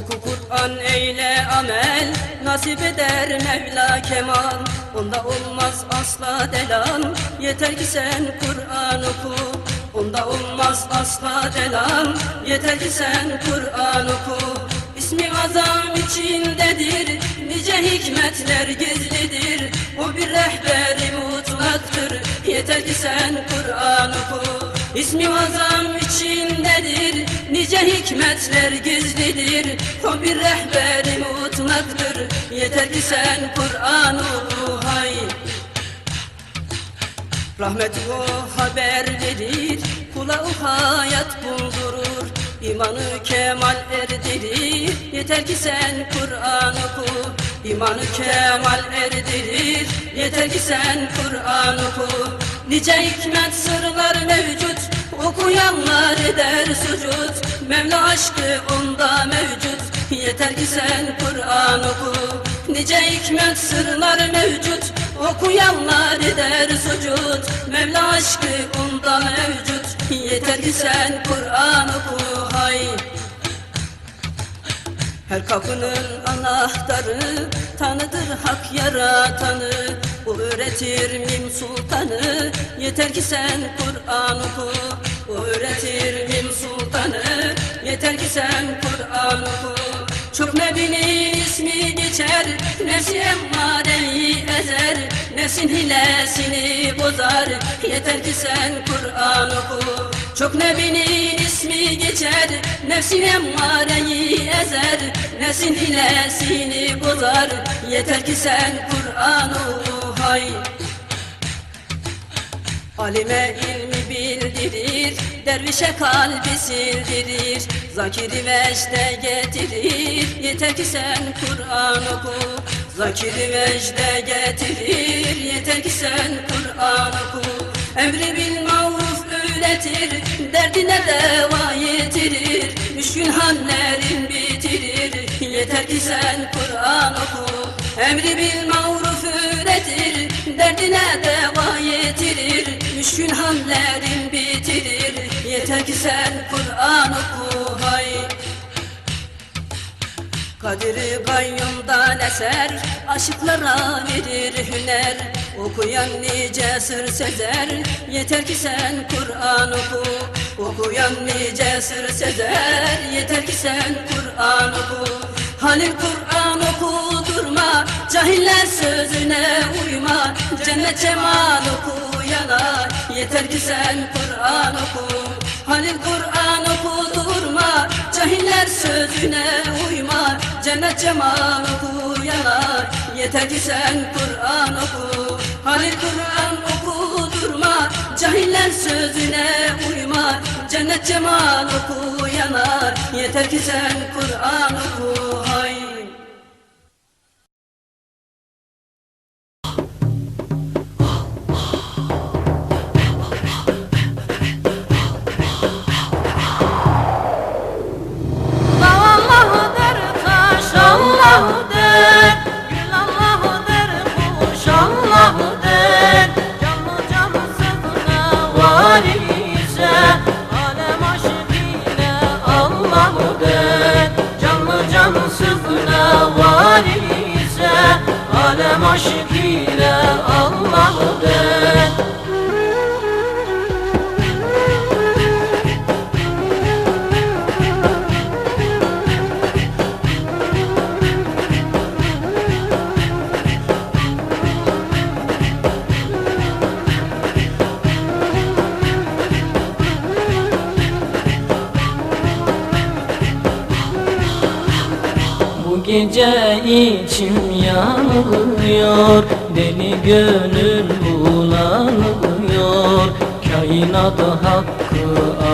Oku Kur'an eyle amel. Nasip eder Mevla kemal. Onda olmaz asla delan Yeter ki sen Kur'an oku. Onda olmaz asla delan Yeter ki sen Kur'an oku. İsmi azam içindedir. Nice hikmetler gizlidir. O bir rehberi mutlaktır Yeter ki sen Kur'an oku. İsmi azam Nice hikmetler gizlidir O bir rehberi mutlaktır Yeter ki sen Kur'an oku hay. Rahmet o haber verir Kula o hayat buldurur. İmanı kemal erdirir Yeter ki sen Kur'an oku. İmanı kemal erdirir Yeter ki sen Kur'an oku. Nice hikmet sırlar mevcut Okuyanlar eder sucud. Mevla aşkı onda mevcut. Yeter ki sen Kur'an oku. Nice hikmet sırlar mevcut. Okuyanlar eder sucud. Mevla aşkı onda mevcut. Yeter ki sen Kur'an oku. Hay. Her kapının anahtarı tanıdır hak yaratanı Öğretir mim sultanı? Yeter ki sen Kur'an oku. Öğretir mim sultanı? Yeter ki sen Kur'an oku. Çok nebinin ismi geçer nefsi emmareyi ezer. Nefsin hilesini bozar yeter ki sen Kur'an oku. Çok nebinin ismi geçer Nefsin emmareyi ezer. Nefsin hilesini bozar Yeter ki sen Kur'an Alime ilmi bildirir Dervişe kalbi sildirir. Zakiri veçte getirir Yeter ki sen Kur'an oku. Zakiri veçte getirir Yeter ki sen Kur'an oku. Emri bil maruf öğretir Derdine deva yetirir. Müşkün hallerin bitirir Yeter ki sen Kur'an oku. Emri bil maruf öğretir Derdine deva Müşkün hallerin bitirir. Yeter ki sen Kur'an oku hay. Kadiri kayyumdan eser Aşıklara verir hüner? Okuyan nice sır sezer Yeter ki sen Kur'an oku. Okuyan nice sır sezer Yeter ki sen Kur'an oku. Halil Kur'an oku durma. Cahiller sözüne uyma. Cennet cemal okuyana Yeter ki sen Kur'an oku. Halil Kur'an oku durma. Cahiller sözüne uyma. Cennet cemal okuyana Yeter ki sen Kur'an oku. Halil Kur'an oku durma. Cahiller sözüne uyma. Cennet cemal okuyana Yeter ki sen Kur'an oku cansızına var ise, alem aşkıyla Allah der. Bu gece içim yanıyor Deli gönül bulanıyor Kainat hakkı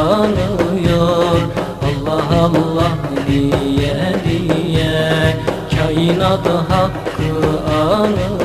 anıyor Allah Allah diye diye. Kainat hakkı anıyor